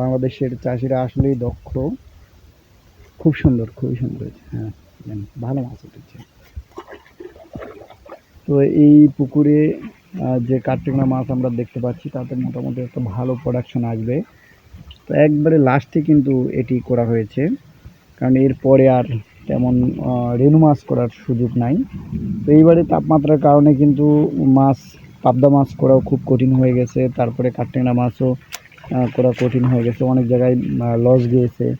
বাংলাদেশের চাষিরা আসলেই দক্ষ। খুব সুন্দর, খুবই সুন্দর হ্যাঁ ভালো মাছ উঠেছে। তো এই পুকুরে যে কার্তিকনা মাছ আমরা দেখতে পাচ্ছি, তাতে মোটামুটি একটা ভালো প্রোডাকশন আসবে। তো একবারে লাস্টে কিন্তু এটি করা হয়েছে। কারণ এরপরে আর তেমন রেণু মাছ করার সুযোগ নাই। তো এইবারে তাপমাত্রার কারণে কিন্তু মাছ, পাবদা মাছ করাও খুব কঠিন হয়ে গেছে। তারপরে কাটটেংরা মাছও করা কঠিন হয়ে গেছে। অনেক জায়গায় লস গিয়েছে।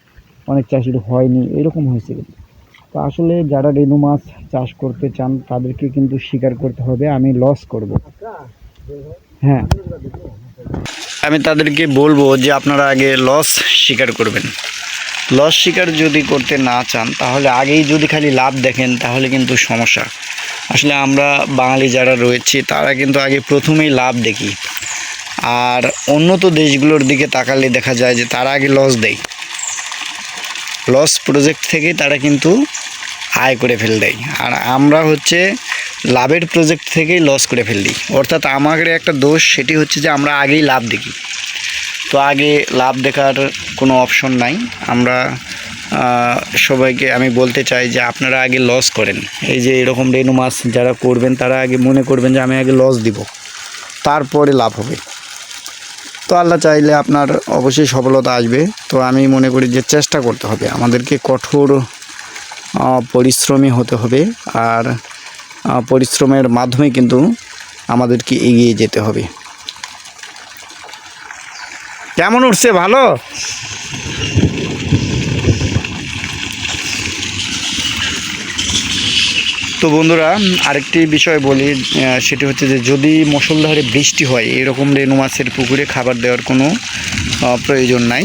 অনেক চাষির হয়নি। এরকম হয়েছে। কিন্তু তো আসলে যারা রেণু মাছ চাষ করতে চান, তাদেরকে কিন্তু স্বীকার করতে হবে, আমি লস করব। হ্যাঁ। আমি তাদেরকে বলব যে আপনারা আগে লস স্বীকার করবেন। লস স্বীকার যদি করতে না চান, তাহলে আগেই যদি খালি লাভ দেখেন, তাহলে কিন্তু সমস্যা। আসলে আমরা বাঙালি যারা রয়েছি, তারা কিন্তু আগে প্রথমেই লাভ দেখি। আর উন্নত দেশগুলোর দিকে তাকালে দেখা যায় যে তারা আগে লস দেয়। লস প্রজেক্ট থেকেই তারা কিন্তু আয় করে ফেল দেয়। আর আমরা হচ্ছে লাভের প্রজেক্ট থেকেই লস করে ফেল দিই। অর্থাৎ আমাদের একটা দোষ সেটি হচ্ছে যে আমরা আগেই লাভ দেখি। তো আগে লাভ দেখার কোনো অপশন নাই। আমরা সবাইকে আমি বলতে চাই যে আপনারা আগে লস করেন। এই যে এরকম রেনু মাছ যারা করবেন, তারা আগে মনে করবেন যে আমি আগে লস দিব। তারপরে লাভ হবে। তো আল্লাহ চাইলে আপনার অবশ্যই সফলতা আসবে। তো আমি মনে করি যে চেষ্টা করতে হবে। আমাদেরকে কঠোর পরিশ্রমী হতে হবে। আর পরিশ্রমের মাধ্যমে কিন্তু আমাদেরকে এগিয়ে যেতে হবে। কেমন উঠছে? ভালো? তো বন্ধুরা, আরেকটি বিষয় বলি সেটি হচ্ছে যে যদি মুষলধারে বৃষ্টি হয়, এরকম রেনু মাছের পুকুরে খাবার দেওয়ার কোনো প্রয়োজন নাই।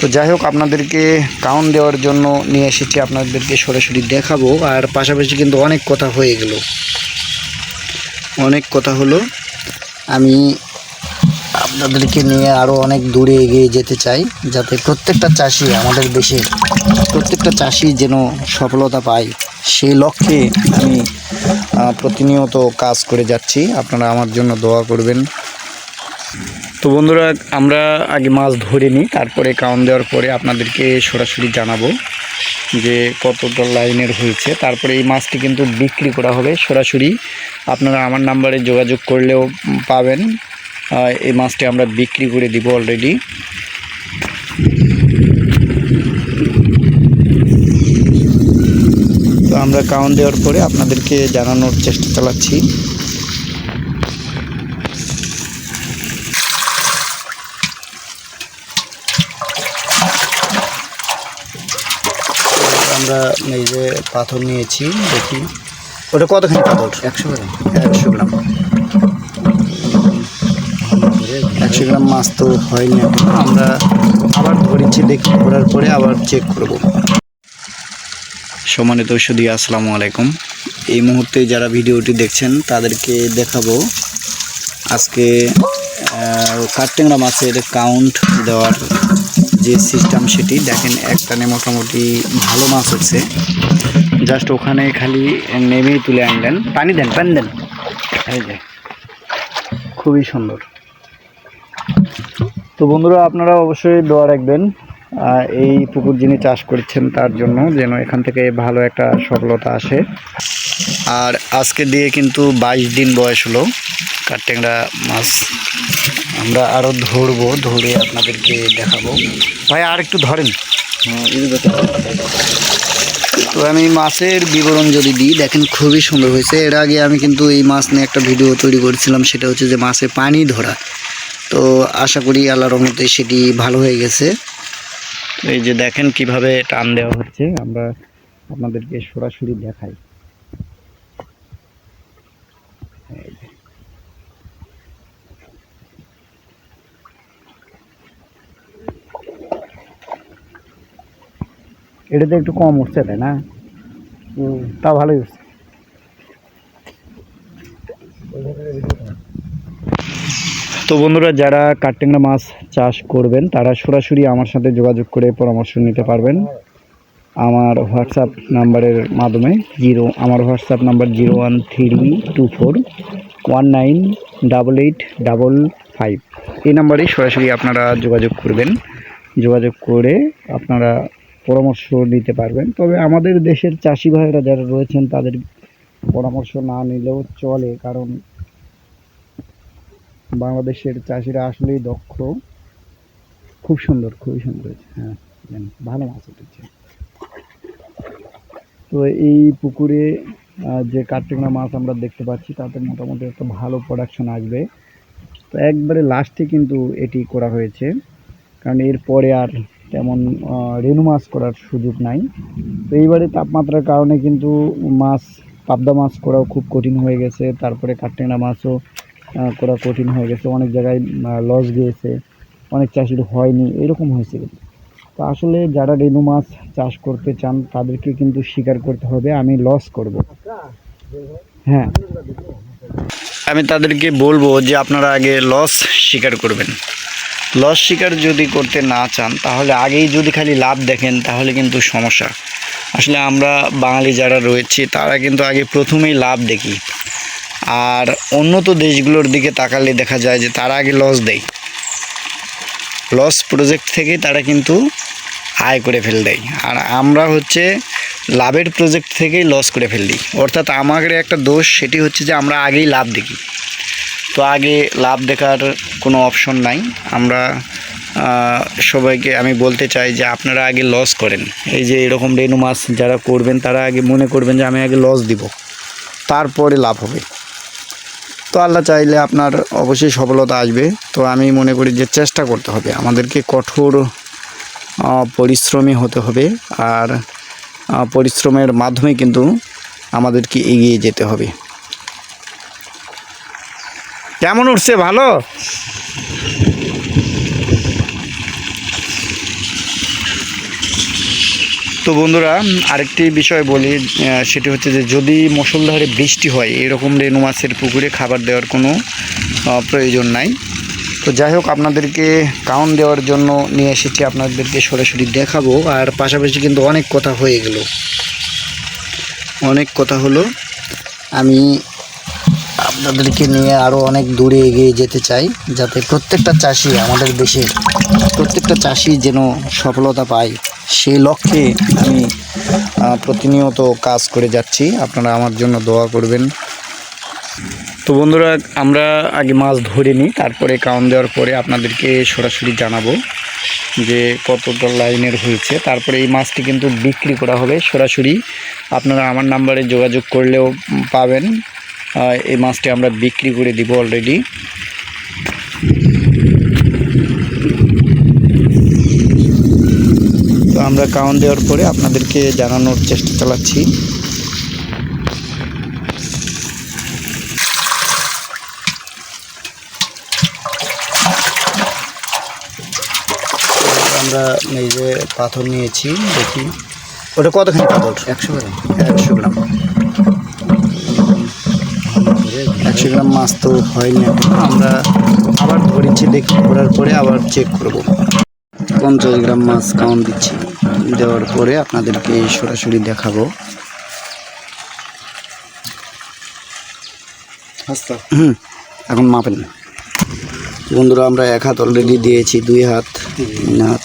তো যাই হোক, আপনাদেরকে কাউন্ট দেওয়ার জন্য নিয়ে এসেছি, আপনাদেরকে সরাসরি দেখাবো। আর পাশাপাশি কিন্তু অনেক কথা হয়ে গেল। অনেক কথা হলো। আমি আপনাদেরকে নিয়ে আরও অনেক দূরে এগিয়ে যেতে চাই, যাতে প্রত্যেকটা চাষি আমাদের দেশে, প্রত্যেকটা চাষি যেন সফলতা পায়। সেই লক্ষ্যে আমি প্রতিনিয়ত কাজ করে যাচ্ছি। আপনারা আমার জন্য দোয়া করবেন। তো বন্ধুরা, আমরা আগে মাছ ধরে নিই, তারপরে কাউন দেওয়ার পরে আপনাদেরকে সরাসরি জানাব যে কতটা লাইনের হয়েছে। তারপরে এই মাছটি কিন্তু বিক্রি করা হবে সরাসরি। আপনারা আমার নাম্বারে যোগাযোগ করলেও পাবেন। এই মাছটি আমরা বিক্রি করে দিব অলরেডি। আমরা কাউন্ট দেওয়ার পরে আপনাদেরকে জানানোর চেষ্টা চালাচ্ছি। আমরা এই যে পাথর নিয়েছি দেখি। ওটা কতখানি পাথর? একশো গ্রাম। একশো গ্রাম। একশো গ্রাম মাছ তো হয়নি এখন। আমরা আবার ধরেছি দেখি ধরার পরে আবার চেক করব। সম্মানিত সুদী আসসালামু আলাইকুম। এই মুহূর্তে যারা ভিডিওটি দেখছেন, তাদেরকে দেখাবো আজকে কাঠটেংরা মাছের কাউন্ট দেওয়ার যে সিস্টেম সেটি। দেখেন, একটানে মোটামুটি ভালো মাছ হচ্ছে। জাস্ট ওখানে খালি নেমেই তুলে আনলেন। পানি দেন পানি দেন। এই যে, খুবই সুন্দর। তো বন্ধুরা, আপনারা অবশ্যই দোয়া রাখবেন। এই পুকুর যিনি চাষ করছেন তার জন্য যেন এখান থেকে ভালো একটা সফলতা আসে। আর আজকে দিয়ে কিন্তু বাইশ দিন বয়স হলো কাঠটেংরা মাছ। আমরা আরও ধরবো ধরে আপনাদেরকে দেখাবো। ভাই আর একটু ধরেন। তো আমি মাছের বিবরণ যদি দিই দেখেন খুবই সুন্দর হয়েছে। এর আগে আমি কিন্তু এই মাছ নিয়ে একটা ভিডিও তৈরি করেছিলাম সেটা হচ্ছে যে মাছে পানি ধরা। তো আশা করি আল্লাহ রহমতে সেটি ভালো হয়ে গেছে। এই যে দেখেন কীভাবে টান দেওয়া হচ্ছে, আমরা আপনাদেরকে সরাসরি দেখাই। এই যে। এটাতে একটু কম উঠছে তাই না? তা ভালোই তো বন্ধুরা, যারা কাঠটেংরা মাছ চাষ করবেন, তারা সরাসরি আমার সাথে যোগাযোগ করে পরামর্শ নিতে পারবেন। আমার হোয়াটসঅ্যাপ নাম্বারের মাধ্যমে জিরো, আমার WhatsApp number zero one three two four one nine double eight double five. এই নাম্বারে সরাসরি আপনারা যোগাযোগ করবেন। যোগাযোগ করে আপনারা পরামর্শ নিতে পারবেন। তবে আমাদের দেশের চাষি ভাইরা যারা রয়েছেন, তাদের পরামর্শ না নিলেও চলে, কারণ বাংলাদেশের চাষিরা আসলেই দক্ষ। খুব সুন্দর, খুবই সুন্দর হ্যাঁ ভালো মাছ উঠেছে। তো এই পুকুরে যে কার্তিকনা মাছ আমরা দেখতে পাচ্ছি, তাতে মোটামুটি একটা ভালো প্রোডাকশন আসবে। তো একবারে লাস্টে কিন্তু এটি করা হয়েছে। কারণ এরপরে আর তেমন রেণু মাছ করার সুযোগ নাই। তো এইবারে তাপমাত্রার কারণে কিন্তু মাছ, পাবদা মাছ করাও খুব কঠিন হয়ে গেছে। তারপরে কাটটেনা মাছও করা কঠিন হয়ে গেছে। অনেক জায়গায় লস গিয়েছে। অনেক চাষির হয়নি। এরকম হয়েছে। তো আসলে যারা রেনু মাছ চাষ করতে চান, তাদেরকে কিন্তু স্বীকার করতে হবে, আমি লস করব। হ্যাঁ। আমি তাদেরকে বলব যে আপনারা আগে লস স্বীকার করবেন। লস স্বীকার যদি করতে না চান, তাহলে আগেই যদি খালি লাভ দেখেন, তাহলে কিন্তু সমস্যা। আসলে আমরা বাঙালি যারা রয়েছি, তারা কিন্তু আগে প্রথমেই লাভ দেখি। আর উন্নত দেশগুলোর দিকে তাকালে দেখা যায় যে তারা আগে লস দেয়। লস প্রজেক্ট থেকে তারা কিন্তু আয় করে ফেল দেয়। আর আমরা হচ্ছে লাভের প্রজেক্ট থেকেই লস করে ফেললি অর্থাৎ আমাদের একটা দোষ সেটি হচ্ছে যে আমরা আগেই লাভ দেখি। তো আগে লাভ দেখার কোনো অপশন নাই। আমরা সবাইকে আমি বলতে চাই যে আপনারা আগে লস করেন। এই যে এরকম রেনু মাছ যারা করবেন, তারা আগে মনে করবেন যে আমি আগে লস দিব। তারপরে লাভ হবে। তো আল্লাহ চাইলে আপনার অবশ্যই সফলতা আসবে। তো আমি মনে করি যে চেষ্টা করতে হবে। আমাদেরকে কঠোর পরিশ্রমী হতে হবে। আর পরিশ্রমের মাধ্যমে কিন্তু আমাদেরকে এগিয়ে যেতে হবে। কেমন উঠছে? ভালো? তো বন্ধুরা, আরেকটি বিষয় বলি সেটি হচ্ছে যে যদি মুষলধারে বৃষ্টি হয়, এরকম রেণু মাছের পুকুরে খাবার দেওয়ার কোনো প্রয়োজন নাই। তো যাই হোক, আপনাদেরকে কাউন দেওয়ার জন্য নিয়ে এসেছি, আপনাদেরকে সরাসরি দেখাবো, আর পাশাপাশি কিন্তু অনেক কথা হয়ে গেল। অনেক কথা হলো। আমি আপনাদেরকে নিয়ে আরও অনেক দূরে এগিয়ে যেতে চাই, যাতে প্রত্যেকটা চাষি আমাদের দেশের প্রত্যেকটা চাষি যেন সফলতা পায়। সেই লক্ষ্যে আমি প্রতিনিয়ত কাজ করে যাচ্ছি। আপনারা আমার জন্য দোয়া করবেন। তো বন্ধুরা, আমরা আগে মাছ ধরে নিই, তারপরে কাউন দেওয়ার পরে আপনাদেরকে সরাসরি জানাব যে কতটা লাইনের হয়েছে। তারপরে এই মাছটি কিন্তু বিক্রি করা হবে সরাসরি। আপনারা আমার নাম্বারে যোগাযোগ করলেও পাবেন। এই মাছটি আমরা বিক্রি করে দিব অলরেডি আমরা কাউন দেওয়ার পরে আপনাদেরকে জানানোর চেষ্টা চালাচ্ছি। আমরা এই যে পাথর নিয়েছি দেখি। ওটা কতখানি পাথর? একশো গ্রাম। একশো গ্রাম। একশো গ্রাম মাছ তো হয়নি এখন। আমরা আবার ধরেছি দেখি। ধরার পরে আবার চেক করব। পঞ্চাশ গ্রাম মাছ কাউন্ট দিচ্ছি। দেওয়ার পরে আপনাদেরকে সরাসরি দেখাবো। হুম এখন মাপেন। বন্ধুরা আমরা এক হাত অলরেডি দিয়েছি দুই হাত। হাত